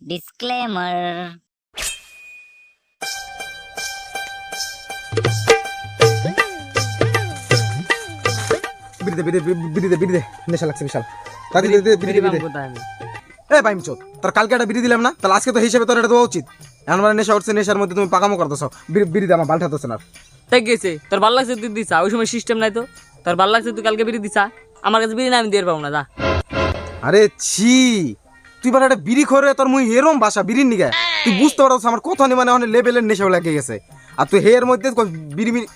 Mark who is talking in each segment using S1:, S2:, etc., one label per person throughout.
S1: Disclaimer.
S2: বিড়ি দে বিড়ি দে, বিড়ি দে বিড়ি দে। নেশা লাগছে বিশাল। দাদি বিড়ি দে বিড়ি দে বিড়ি দে। এ ভাই চোদ তোর কালকে একটা বিড়ি দিলাম না? তাহলে আজকে তো হিসেবে তোর এটা দেওয়া উচিত। এখন মানে নেশা উঠছে নেশার মধ্যে তুমি পাকামো করতেছ। বিড়ি বিড়ি দে আমার বালটা হচ্ছে না।
S3: তাই গেছে তোর ভালো লাগছে তুই দিছা ওই সময় সিস্টেম নাই তো। তোর ভালো লাগছে তুই কালকে বিড়ি দিছা আমার কাছে বিড়ি না আমি দিয়ে পাবো না যা।
S2: আরে ছি! তুই বলে একটা বিড়ি খরে তোর মুই এরম বাসা বিড়ির নিগে। তুই বুঝতে পারছ আমার কথা নেই মানে অনেক লেভেলের নেশা লেগে গেছে। আর তুই হের মধ্যে বিড়ি বিড়ি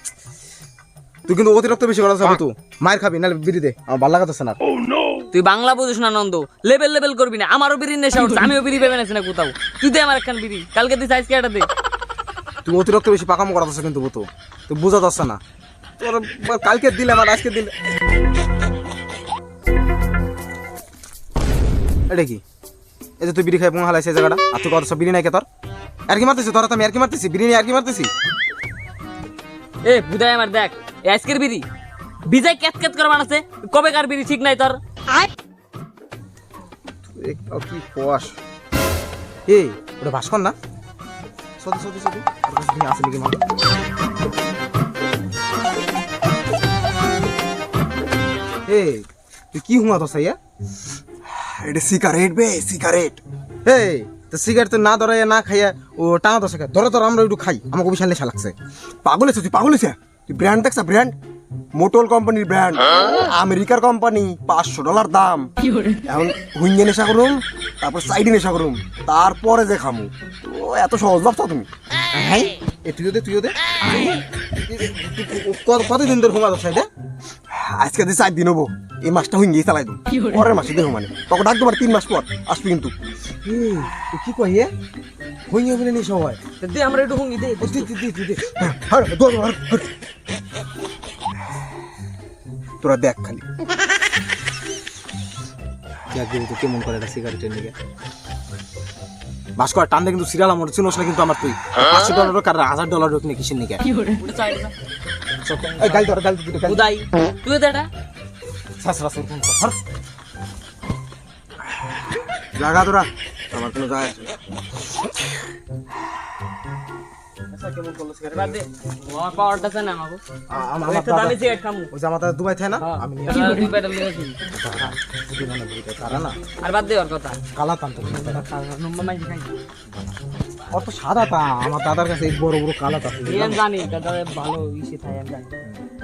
S2: তুই কিন্তু অতিরিক্ত বেশি করা হবে তুই মায়ের খাবি নাহলে বিড়ি দে। আমার ভালো লাগাতেছে না।
S3: তুই বাংলা বুঝিস না নন্দ। লেভেল লেভেল করবি না। আমারও বিড়ি নেশা উঠছে আমিও বিড়ি ভেবে না কোথাও। তুই দে আমার একখান বিড়ি। কালকে তুই সাইজ কেটা দে।
S2: তুই অতিরিক্ত বেশি পাকামো করাতেছ কিন্তু বুতো। তুই বুঝা যাচ্ছে না। তোর কালকে দিলাম আমার আজকে দিলে এটা কি? এই যে তুই বিড়ি খাই পোঙা হালাইছে জায়গাটা আর তুই কত সব বিড়ি নাই কে তোর? আর কি মারতেছি তোর তো আমি আর কি মারতেছি? বিড়ি নিয়ে আর কি মারতেছি?
S3: এ বুধাই আমার দেখ এ আজকের বিড়ি বিজাই ক্যাত ক্যাত করে বানাচ্ছে কবে কার বিড়ি ঠিক নাই তোর?
S2: কি কোয়াস এই ওটা ভাস্কর না? সত্যি সত্যি সত্যি তুমি আসলে মানে এই তুই কি হুমা তো সাইয়া?
S4: এটা সিগারেট বে সিগারেট
S2: এই তো সিগারেট তো না ধরাইয়া না খাইয়া ও টানা তো শেখা ধরো ধরো আমরা একটু খাই আমাকে বিশাল নেশা লাগছে
S4: পাগল হয়েছে তুই পাগল হয়েছে তুই ব্র্যান্ড দেখছ ব্র্যান্ড মোটল কোম্পানির ব্র্যান্ড আমেরিকার কোম্পানি পাঁচশো ডলার দাম। এখন হুইঙ্গে নেশা করুম তারপর সাইডে নেশা করুম। তারপরে যে খামু তো এত সহজ ভাবছ তুমি?
S2: হ্যাঁ? এ তুইও দে তুইও দে। কত- কতদিন ধরে হুমা তো সাইডে
S4: আজকে যে চার দিন হব। এই মাসটা হুইঙ্গে চালাই দিম পরের মাসে দেখো মানে। তখন ডাকতে পারে তিন মাস পর আসবি কিন্তু।
S2: কি এ বলে নি সবাই।
S3: দে আমরা একটু হুঙ্গি দে।
S4: তোরা দেখ খালি।
S2: তো কেমন করে এটা সিগারেটের নিকে ভাস্কর টান কিন্তু সিরিয়াল আমার চিনোস না কিন্তু আমার তুই। পাঁচশো ডলার কার হাজার ডলার হোক কিসের নিকে। গাল ধর গাল
S3: তুই
S4: জাগা তোরা আমার কোনো যায়
S2: অত সাদা তা আমার দাদার কাছে বড় বড় কালা তা
S3: জানি দাদা ভালো ইসে থাকে আমি জানি।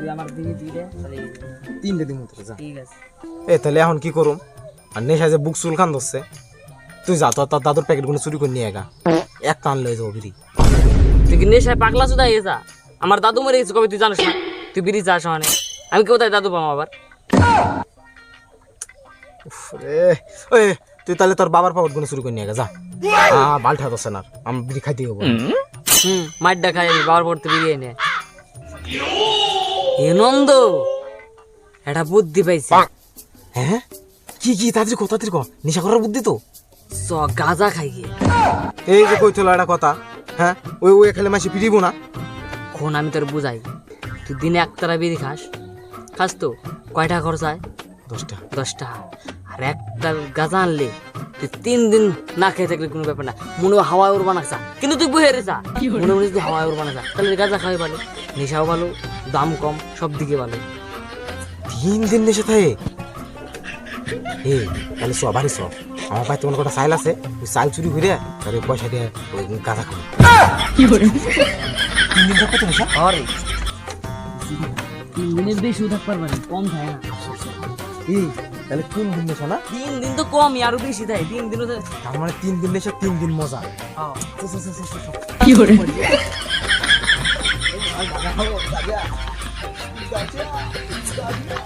S3: তুই আমার তাহলে
S2: তিনটে দিন মতো যা।
S3: ঠিক আছে।
S2: এ তাহলে এখন কি করুম? আর নেশা যে বুক চুল খান ধরছে তুই যা তোর তোর দাদুর প্যাকেটগুলো চুরি করে নিয়ে গা। এক টান লয়ে যাব বিড়ি।
S3: তুই কি নেশায় পাগলা সুদা গেছা আমার দাদু মরে গেছে কবে তুই জানিস না? তুই বিড়ি চাস মানে আমি কোথায় দাদু পাবো আবার?
S2: রে ওই তুই তাহলে তোর বাবার পাকেটগুলো শুরু করে নিয়ে যা। আ বালটা ধরছে না আমি বিড়ি খাইতে হব।
S3: হুম মাইডটা খাই আমি বাবার পড়তে বেরিয়ে নে। এ নন্দ এটা বুদ্ধি পাইছি।
S2: হ্যাঁ? কি কি তাড়াতাড়ি কো তাড়াতাড়ি কো নেশা করার বুদ্ধি তো?
S3: চ গাজা খাই গিয়ে।
S2: এই যে কইছিল একটা কথা হ্যাঁ? ওই ওই খেলে মাসি ফিরিব না।
S3: এখন আমি তোর বুঝাই। তুই দিনে একতারা বিড়ি খাস। খাস তো? কয়টা খরচ হয়?
S2: দশটা।
S3: দশটা। আর একটা গাজা আনলে তুই তিন দিন না খেয়ে থাকলে কোনো ব্যাপার না। মনে হয় হাওয়ায় উড়বা না কিন্তু তুই বহে রেছা মনে মনে তুই হাওয়ায় উড়বা না তাহলে গাঁজা খাওয়াই ভালো। নেশাও ভালো। দাম কম সব দিকে ভালো।
S2: তিন দিন নেশা থাকে এ তাহলে চ বাড়ি চ। আমার পায়ে তোমার কটা চাইল আছে? ওই চাল চুরি করে ওই পয়সা দিয়ে ওই গাঁজা খাব। তিন দিন থাকবে তো
S3: আরে। তিন দিনের বেশি পারবে না কম থাকে না।
S2: এই তাহলে তিন দিন নেশা না?
S3: তিন দিন তো কমই আরও বেশি থাকে তিন দিনও
S2: তার মানে তিন দিন নেশা তিন দিন মজা।
S3: কি
S2: চল, bangun saja.
S3: Saja, saja.